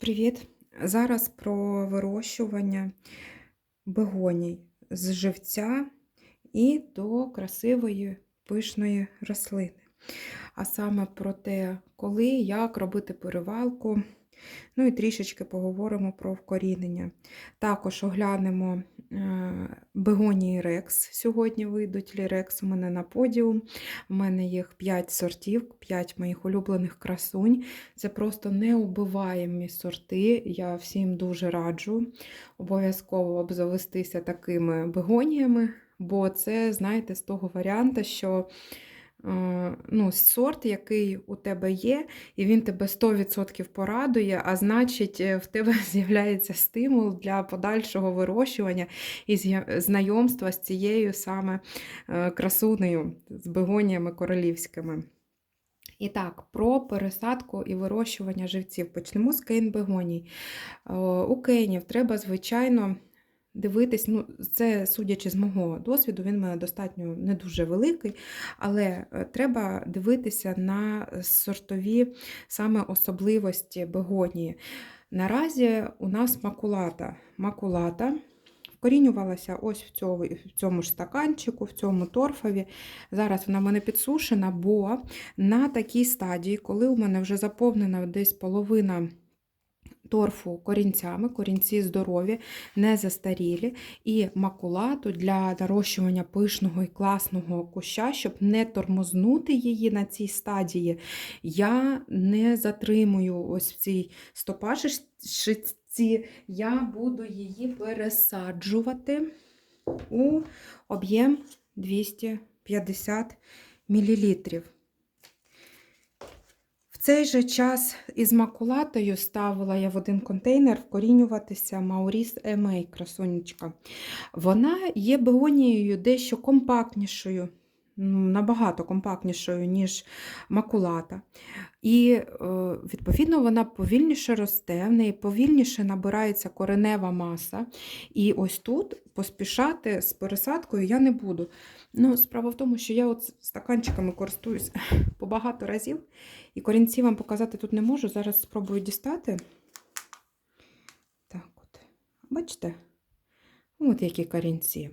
Привіт! Зараз про вирощування бегоній з живця і до красивої пишної рослини. А саме про те, коли, як робити перевалку. Ну і трішечки поговоримо про вкорінення. Також оглянемо бегонії Рекс. Сьогодні вийдуть Лірекс у мене на подіум. У мене їх 5 сортів, 5 моїх улюблених красунь. Це просто неубиваємі сорти. Я всім дуже раджу обов'язково обзавестися такими бегоніями, бо це, знаєте, з того варіанту, що е, ну, сорт, який у тебе є, і він тебе 100% порадує, а значить, е, в тебе з'являється стимул для подальшого вирощування і знайомства з цією саме е, красунею, з бегоніями королівськими. І так, про пересадку і вирощування живців. Почнемо з кейн-бегоній. Е, У кейнів треба, звичайно, дивитись, ну, це судячи з мого досвіду, він в мене достатньо не дуже великий, але е, треба дивитися на сортові саме особливості бегонії. Наразі у нас макулата. Макулата вкорінювалася ось в цьому, в цьому ж стаканчику, в цьому торфові. Зараз вона в мене підсушена, бо на такій стадії, коли у мене вже заповнена десь половина торфу корінцями, корінці здорові, не застарілі, і макулату для нарощування пишного і класного куща, щоб не тормознути її на цій стадії, я не затримую ось в цій стопашечці, я буду її пересаджувати у об'єм 250 мл. Цей же час із макулатою ставила я в один контейнер вкорінюватися Мауріс Емей, красонечка. Вона є бегонією дещо компактнішою, набагато компактнішою, ніж макулата. І, е, відповідно, вона повільніше росте, в неї повільніше набирається коренева маса. І ось тут поспішати з пересадкою я не буду. Ну, Справа в тому, що я от стаканчиками користуюсь по багато разів. І корінці вам показати тут не можу. Зараз спробую дістати. Так от. Бачите? От які корінці.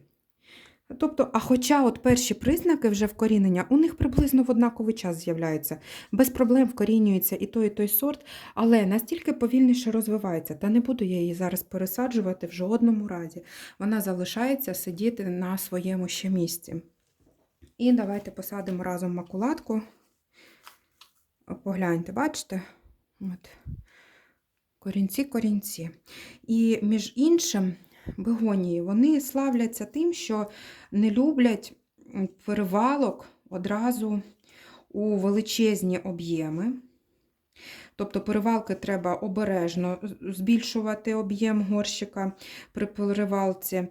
Тобто, а хоча от перші признаки вже вкорінення, у них приблизно в однаковий час з'являються. Без проблем вкорінюється і той, і той сорт, але настільки повільніше розвивається. Та не буду я її зараз пересаджувати в жодному разі. Вона залишається сидіти на своєму ще місці. І давайте посадимо разом макулатку. Погляньте, бачите? От. Корінці, корінці. І між іншим, бегонії, вони славляться тим, що не люблять перевалок одразу у величезні об'єми. Тобто перевалки треба обережно збільшувати об'єм горщика при перевалці.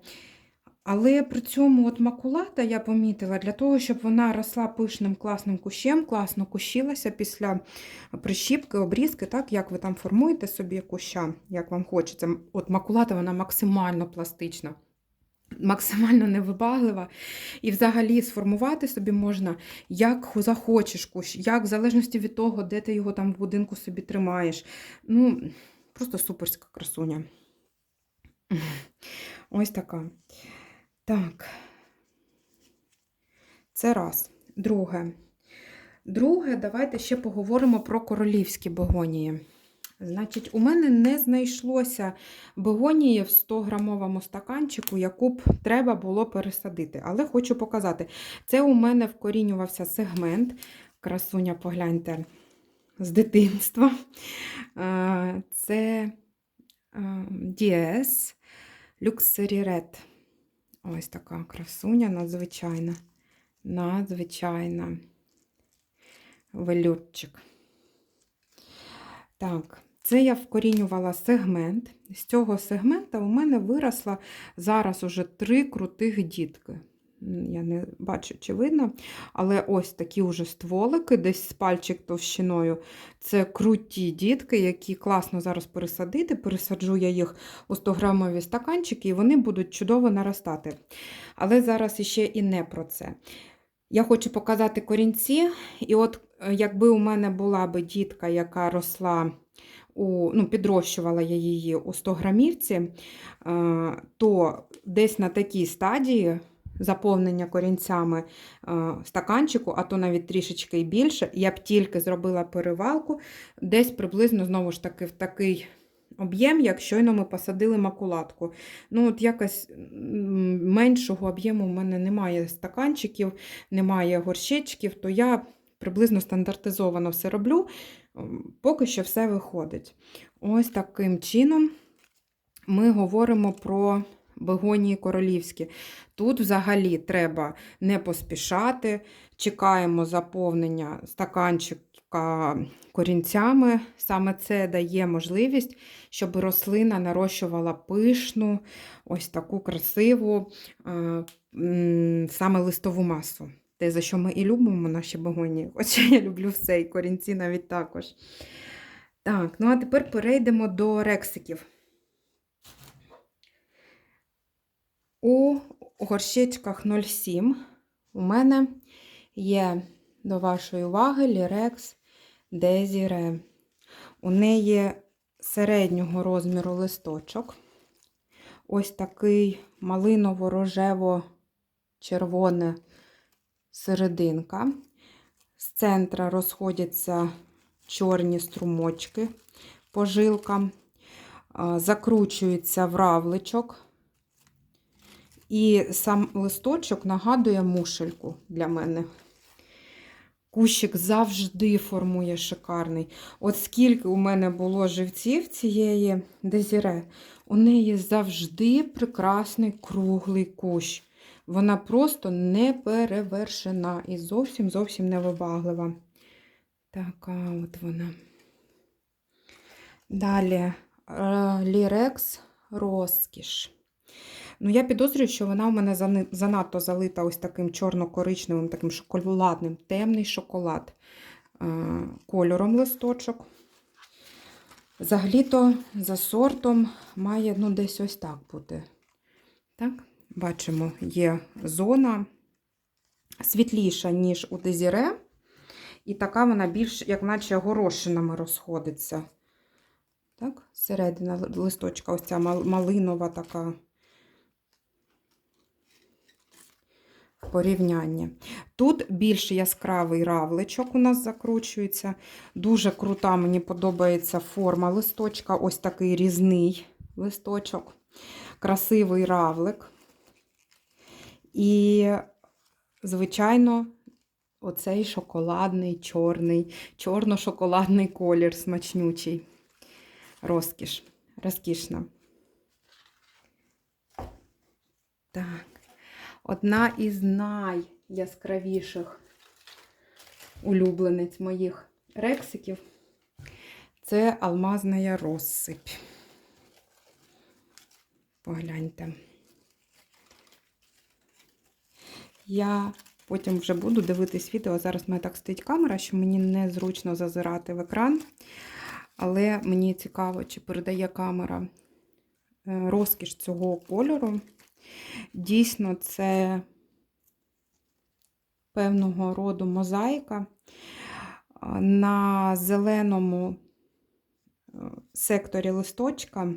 Але при цьому от макулата я помітила, для того, щоб вона росла пишним класним кущем, класно кущилася після прищіпки, обрізки, так, як ви там формуєте собі куща, як вам хочеться. От макулата вона максимально пластична, максимально невибаглива. І взагалі сформувати собі можна, як захочеш кущ, як в залежності від того, де ти його там в будинку собі тримаєш. Ну, просто суперська красуня. Ось така. Так, це раз. Друге. Друге, давайте ще поговоримо про королівські бегонії. Значить, у мене не знайшлося бегонії в 100-грамовому стаканчику, яку б треба було пересадити. Але хочу показати, це у мене вкорінювався сегмент. Красуня, погляньте, з дитинства. Е, Це Діес Люксерірет. Ось така красуня надзвичайна. Надзвичайна. Велюрчик. Так, це я вкорінювала сегмент. З цього сегмента у мене виросла зараз уже три крутих дітки. Я не бачу, чи видно, але ось такі вже стволики, десь з пальчик товщиною. Це круті дітки, які класно зараз пересадити. Пересаджу я їх у 100-грамові стаканчики, і вони будуть чудово наростати. Але зараз іще і не про це. Я хочу показати корінці. І от, якби у мене була би дітка, яка росла у, ну, підрощувала я її у 100 грамівці, е, то десь на такій стадії заповнення корінцями е, стаканчику, а то навіть трішечки і більше, я б тільки зробила перевалку, десь приблизно знову ж таки в такий об'єм, як щойно ми посадили макулатку. Ну, от якось меншого об'єму в мене немає стаканчиків, немає горщичків, то я приблизно стандартизовано все роблю. Поки що все виходить. Ось таким чином ми говоримо про бегонії королівські. Тут взагалі треба не поспішати, чекаємо заповнення стаканчика корінцями. Саме це дає можливість, щоб рослина нарощувала пишну, ось таку красиву е, саме листову масу. Те, за що ми і любимо наші бегонії. Хоча я люблю все, і корінці навіть також. Так, ну а тепер перейдемо до рексиків. У горщичках 07 у мене є до вашої уваги лірекс Дезіре. У неї середнього розміру листочок. Ось такий малиново-рожево-червоне серединка. З центра розходяться чорні струмочки по жилкам, а, закручується в равличок. І сам листочок нагадує мушельку для мене. Кущик завжди формує шикарний. От скільки у мене було живців цієї дезіре, у неї завжди прекрасний круглий кущ. Вона просто не перевершена і зовсім зовсім невибаглива. Така от вона. Далі е, Лірекс розкіш. Ну, я підозрюю, що вона у мене занадто залита ось таким чорно-коричневим, таким шоколадним, темний шоколад е, кольором листочок. Взагалі-то за сортом має ну, десь ось так бути. Так, бачимо, є зона світліша, ніж у дезіре. І така вона більш, як наче горошинами розходиться. Так, середина листочка, ось ця малинова така. Порівняння. Тут більш яскравий равличок у нас закручується. Дуже крута, мені подобається форма листочка. Ось такий різний листочок. Красивий равлик. І, звичайно, оцей шоколадний, чорний, чорно-шоколадний колір смачнючий. Розкіш. Розкішна. Так одна із найяскравіших улюблениць моїх рексиків це алмазна розсипь. Погляньте. Я потім вже буду дивитись відео. Зараз в мене так стоїть камера, що мені незручно зазирати в екран. Але мені цікаво, чи передає камера е, розкіш цього кольору. Дійсно, це певного роду мозаїка. На зеленому е, секторі листочка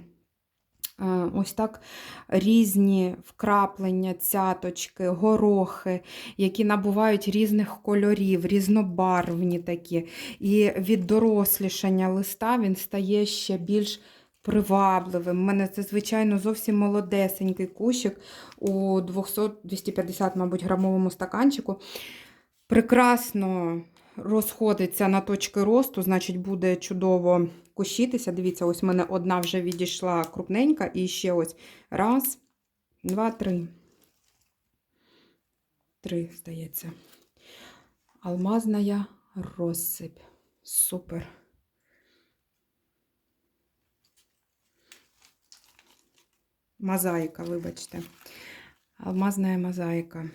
е, ось так різні вкраплення, цяточки, горохи, які набувають різних кольорів, різнобарвні такі. І від дорослішання листа він стає ще більш привабливим. У мене це, звичайно, зовсім молодесенький кущик у 200-250, мабуть, грамовому стаканчику. Прекрасно розходиться на точки росту, значить, буде чудово кущитися. Дивіться, ось в мене одна вже відійшла крупненька, і ще ось раз, два, три. Три, здається. Алмазна розсип. Супер. Мозаїка, вибачте. Алмазна мозаїка.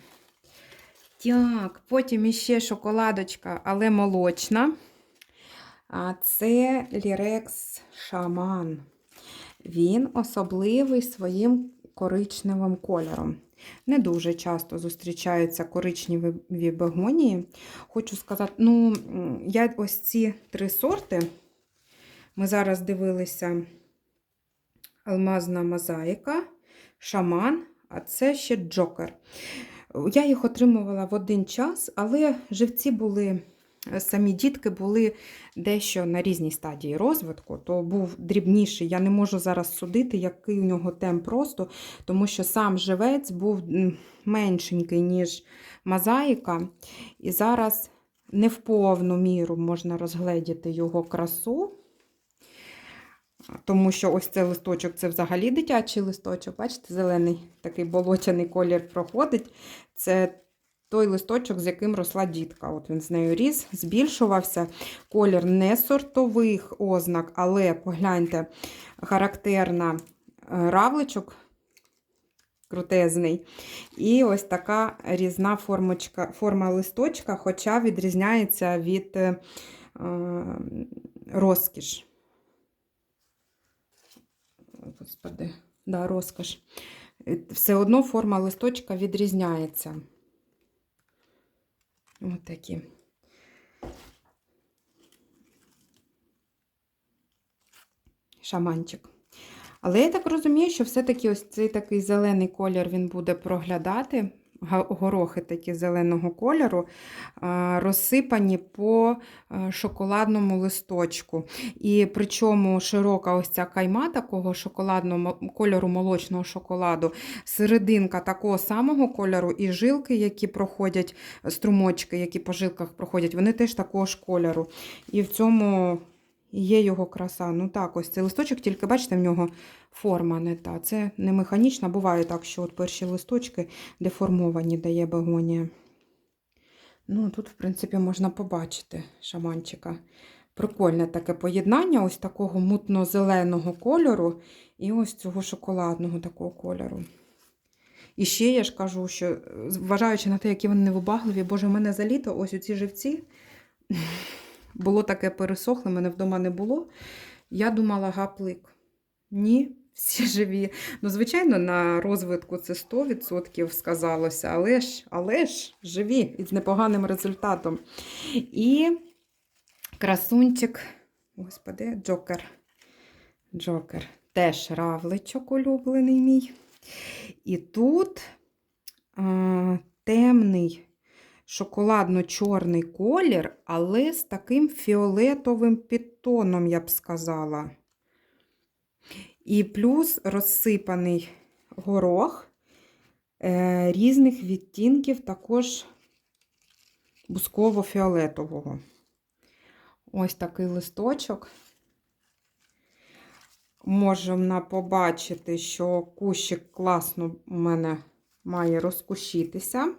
Так, потім іще шоколадочка, але молочна. А це Лірекс Шаман. Він особливий своїм коричневим кольором. Не дуже часто зустрічаються коричневі бегонії. Хочу сказати, ну, я ось ці три сорти Ми зараз дивилися алмазна мозаїка, шаман, а це ще джокер. Я їх отримувала в один час, але живці були, самі дітки були дещо на різній стадії розвитку, то був дрібніший. Я не можу зараз судити, який у нього темп росту, тому що сам живець був меншенький, ніж мозаїка. І зараз не в повну міру можна розгледіти його красу. Тому що ось цей листочок це взагалі дитячий листочок. Бачите, зелений такий болотяний колір проходить. Це той листочок, з яким росла дітка. От він з нею ріс, збільшувався. Колір не сортових ознак, але погляньте, характерна е, равличок крутезний. І ось така різна формочка, форма листочка, хоча відрізняється від е, Господи, да, розкош. Е, Все одно форма листочка відрізняється. Ось такі. Шаманчик. Але я так розумію, що все-таки ось цей такий зелений колір він буде проглядати. Горохи такі зеленого кольору, розсипані по шоколадному листочку. І причому широка ось ця кайма такого шоколадного кольору молочного шоколаду, серединка такого самого кольору, і жилки, які проходять, струмочки, які по жилках проходять, вони теж такого ж кольору. І в цьому є його краса. Ну так, ось цей листочок, тільки бачите, в нього форма не та. Це не механічна. Буває так, що от перші листочки деформовані дає бегонія. Ну, тут, в принципі, можна побачити шаманчика. Прикольне таке поєднання ось такого мутно-зеленого кольору і ось цього шоколадного такого кольору. І ще я ж кажу, що е, зважаючи на те, які вони невибагливі, боже, в мене за літо ось у ці живці було таке пересохле, мене вдома не було. Я думала, гаплик. Ні, всі живі. Ну, звичайно, на розвитку це 100% сказалося, але ж, але ж живі і з непоганим результатом. І красунчик, господи, Джокер. Джокер. Теж равличок улюблений мій. І тут а, темний шоколадно-чорний колір, але з таким фіолетовим підтоном, я б сказала. І плюс розсипаний горох е, різних відтінків, також бусково-фіолетового. Ось такий листочок. Можемо побачити, що кущик класно у мене має розкущитися.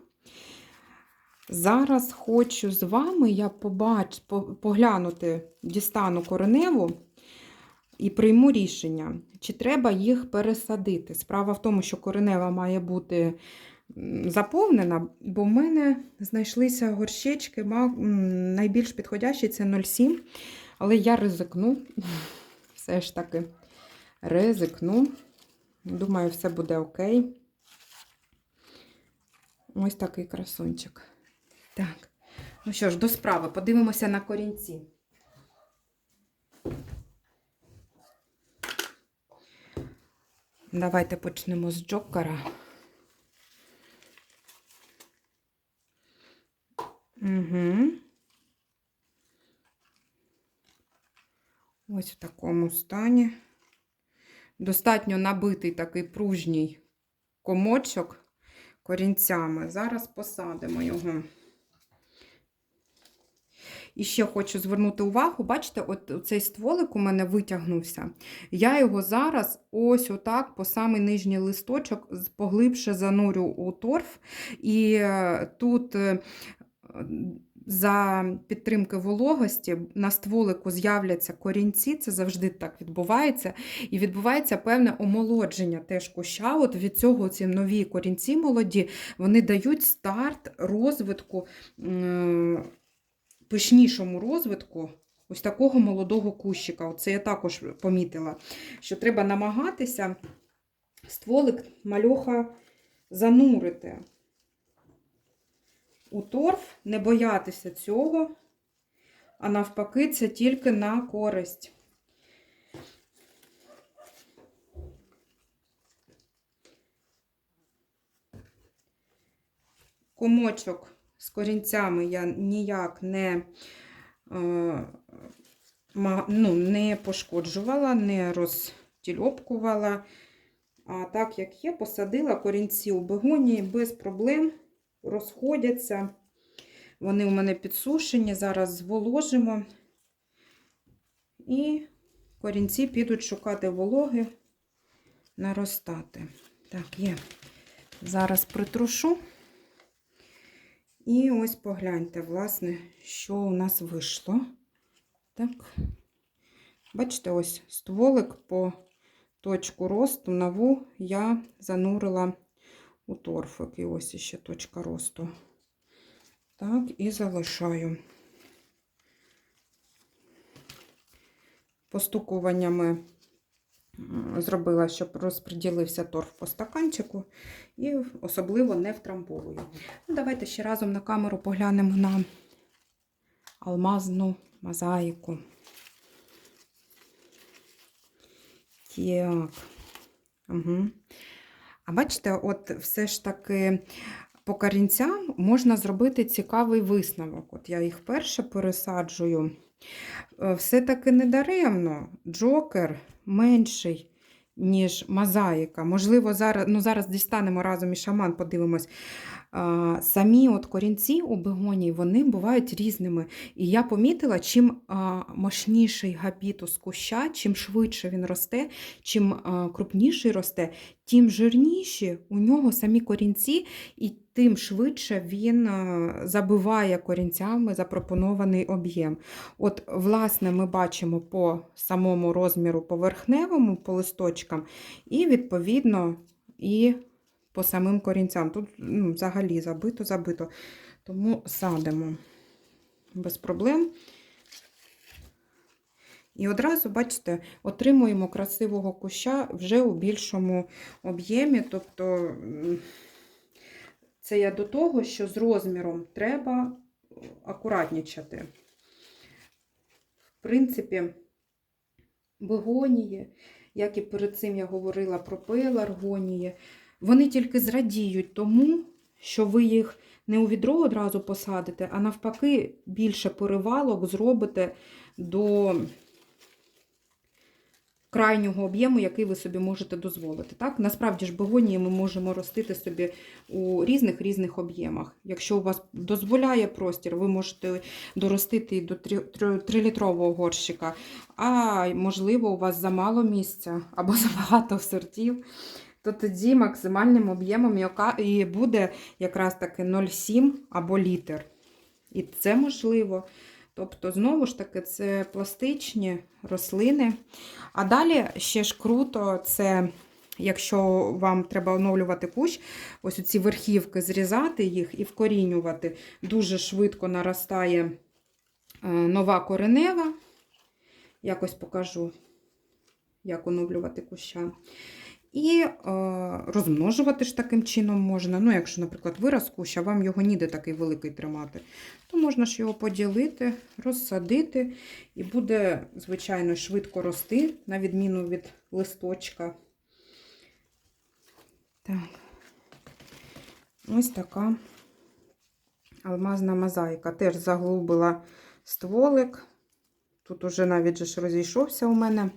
Зараз хочу з вами я побач, поглянути, дістану кореневу і прийму рішення, чи треба їх пересадити. Справа в тому, що коренева має бути заповнена, бо в мене знайшлися горщички, найбільш підходящі це 0,7, але я ризикну. Все ж таки ризикну. Думаю, все буде окей. Ось такий красунчик. Так. Ну що ж, до справи, подивимося на корінці. Давайте почнемо з джокера. Угу. Ось в такому стані. Достатньо набитий такий пружній комочок корінцями. Зараз посадимо його. І ще хочу звернути увагу, бачите, от цей стволик у мене витягнувся. Я його зараз ось отак по самий нижній листочок поглибше занурю у торф. І е, тут е, за підтримки вологості на стволику з'являться корінці, це завжди так відбувається. І відбувається певне омолодження теж куща. От від цього ці нові корінці молоді, вони дають старт розвитку. м, пишнішому розвитку ось такого молодого кущика. Оце я також помітила, що треба намагатися стволик мальоха занурити. У торф не боятися цього, а навпаки, це тільки на користь. Комочок з корінцями я ніяк не, е, ну, не пошкоджувала, не розтільопкувала. А так як є, посадила корінці у бегонії без проблем, розходяться. Вони у мене підсушені, зараз зволожимо. І корінці підуть шукати вологи, наростати. Так, є. Зараз притрушу. І ось погляньте, власне, що у нас вийшло. Так. Бачите, ось стволик по точку росту нову я занурила у торфик. І ось ще точка росту. Так, і залишаю. Постукуваннями зробила, щоб розподілився торф по стаканчику і особливо не втрамбовую. Ну, давайте ще разом на камеру поглянемо на алмазну мозаїку. Так. Угу. А бачите, от все ж таки по корінцям можна зробити цікавий висновок. От я їх перше пересаджую. Е, Все-таки не даремно. Джокер менший, ніж мозаїка. Можливо, зараз, ну, зараз дістанемо разом і шаман, подивимось. Самі от корінці у бегонії вони бувають різними. І я помітила, чим мощніший габітус куща, чим швидше він росте, чим крупніший росте, тим жирніші у нього самі корінці, і тим швидше він забиває корінцями запропонований об'єм. От, власне, ми бачимо по самому розміру поверхневому, по листочкам, і, відповідно, і по самим корінцям. Тут ну, взагалі забито-забито. Тому садимо без проблем. І одразу, бачите, отримуємо красивого куща вже у більшому об'ємі. Тобто, це я до того, що з розміром треба акуратнічати. В принципі, бегонії, як і перед цим я говорила про пеларгонії, вони тільки зрадіють тому, що ви їх не у відро одразу посадите, а навпаки, більше перевалок зробите до крайнього об'єму, який ви собі можете дозволити. Так? Насправді ж бегонії ми можемо ростити собі у різних різних об'ємах. Якщо у вас дозволяє простір, ви можете доростити до 3-літрового горщика, а можливо, у вас замало місця або забагато сортів то тоді максимальним об'ємом і буде якраз таки 0,7 або літр. І це можливо. Тобто, знову ж таки, це пластичні рослини. А далі ще ж круто, це, якщо вам треба оновлювати кущ, ось ці верхівки зрізати їх і вкорінювати. Дуже швидко наростає е, нова коренева. Якось покажу, як оновлювати куща. І е, розмножувати ж таким чином можна. Ну, якщо, наприклад, вираз куща, вам його ніде такий великий тримати, то можна ж його поділити, розсадити, і буде, звичайно, швидко рости, на відміну від листочка. Так. Ось така алмазна мозаїка. Теж заглубила стволик. Тут уже навіть ж розійшовся у мене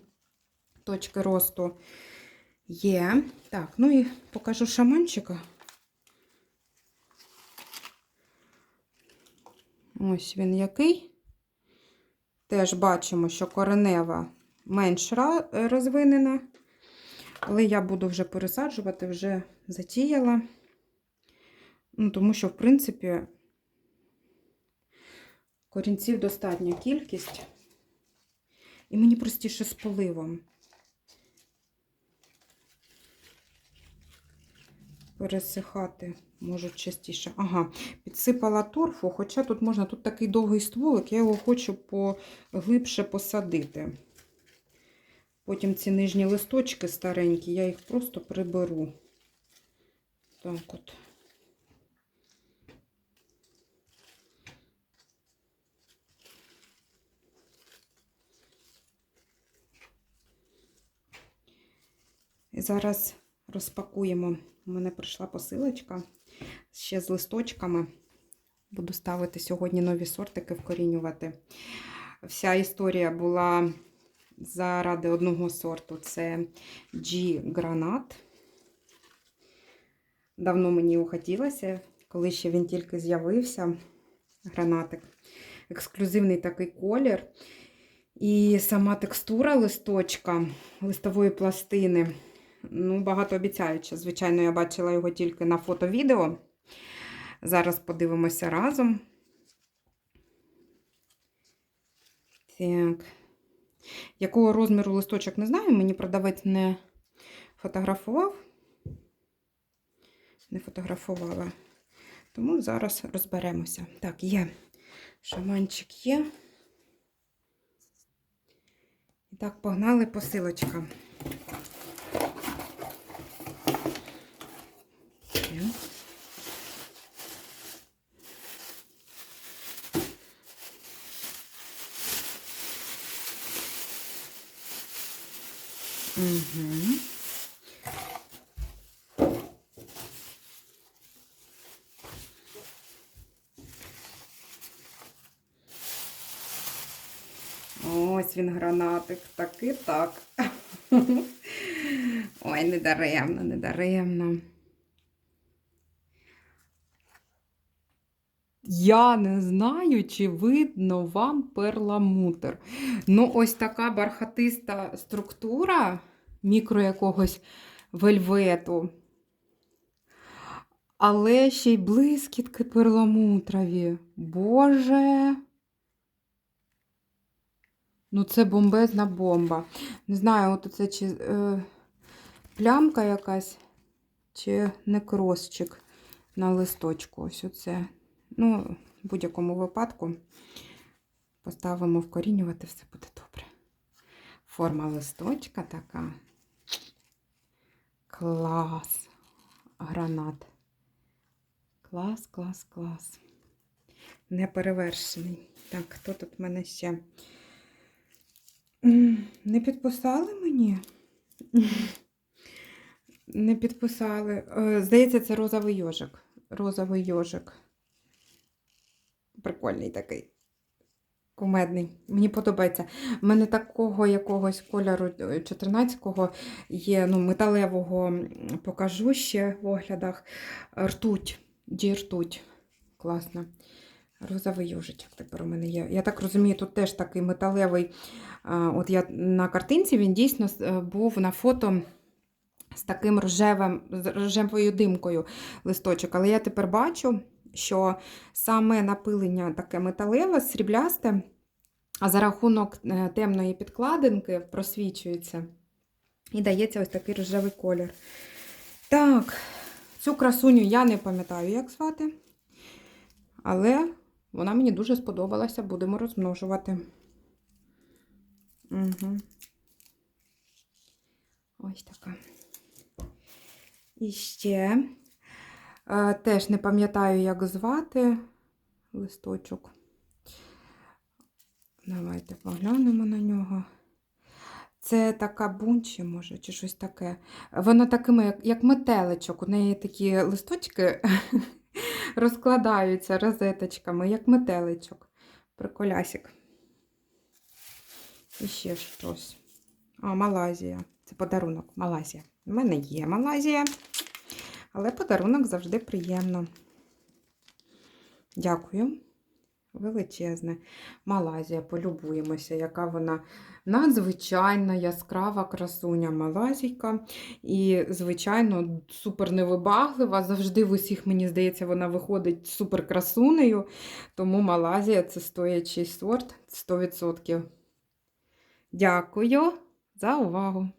точки росту. Є. Так, ну і покажу шаманчика. Ось він який. Теж бачимо, що коренева менш розвинена, але я буду вже пересаджувати, вже затіяла. Ну, тому що, в принципі, корінців достатня кількість. І мені простіше з поливом. Пересихати можуть частіше. Ага, підсипала торфу, хоча тут можна, тут такий довгий стволик, я його хочу поглибше посадити. Потім ці нижні листочки старенькі, я їх просто приберу. Так от. І зараз розпакуємо. У мене прийшла посилочка ще з листочками. Буду ставити сьогодні нові сортики вкорінювати. Вся історія була заради одного сорту. Це G Гранат. Давно мені його хотілося, коли ще він тільки з'явився. Гранатик. Ексклюзивний такий колір. І сама текстура листочка, листової пластини, ну, багатообіцяюча. Звичайно, я бачила його тільки на фото-відео. Зараз подивимося разом. Так. Якого розміру листочок не знаю, мені продавець не фотографував. Не фотографувала. Тому зараз розберемося. Так, є. Шаманчик є. І так, погнали посилочка. Є. Угу. Ось він гранатик, таки так. Ой, не даремно, не даремно. Я не знаю, чи видно вам перламутр. Ну, ось така бархатиста структура мікро якогось вельвету. Але ще й блискітки перламутрові. Боже. Ну, це бомбезна бомба. Не знаю, от це чи е, плямка якась, чи некросчик на листочку. Ось оце. Ну, в будь-якому випадку поставимо вкорінювати, все буде добре. Форма листочка така. Клас. Гранат. Клас, клас, клас. Неперевершений. Так, хто тут в мене ще? Не підписали мені? Не підписали. Е, Здається, це розовий йожик. Розовий йожик. Прикольний такий. Кумедний. Мені подобається. У мене такого якогось кольору 14-го є, ну, металевого покажу ще в оглядах. Ртуть. Ді ртуть. Класно. Розовий южичок тепер у мене є. Я так розумію, тут теж такий металевий. От я на картинці він дійсно е, був на фото з таким рожевим, рожевою димкою листочок. Але я тепер бачу, що саме напилення таке металеве, сріблясте, а за рахунок е, темної підкладинки просвічується. І дається ось такий рожевий колір. Так, цю красуню я не пам'ятаю, як звати. Але вона мені дуже сподобалася, будемо розмножувати. Угу. Ось така. І ще е, теж не пам'ятаю, як звати листочок. Давайте поглянемо на нього. Це така бунчі, може, чи щось таке. Вона такими, як, метеличок. У неї такі листочки розкладаються розеточками, як метеличок. Приколясик. І ще щось. А, Малазія. Це подарунок. Малазія. У мене є Малазія. Але подарунок завжди приємно. Дякую. Величезне. Малазія, полюбуємося, яка вона надзвичайна яскрава красуня Малазійка. І, звичайно, супер невибаглива. Завжди в усіх, мені здається, вона виходить супер красунею. Тому Малазія це стоячий сорт 100%. Дякую за увагу!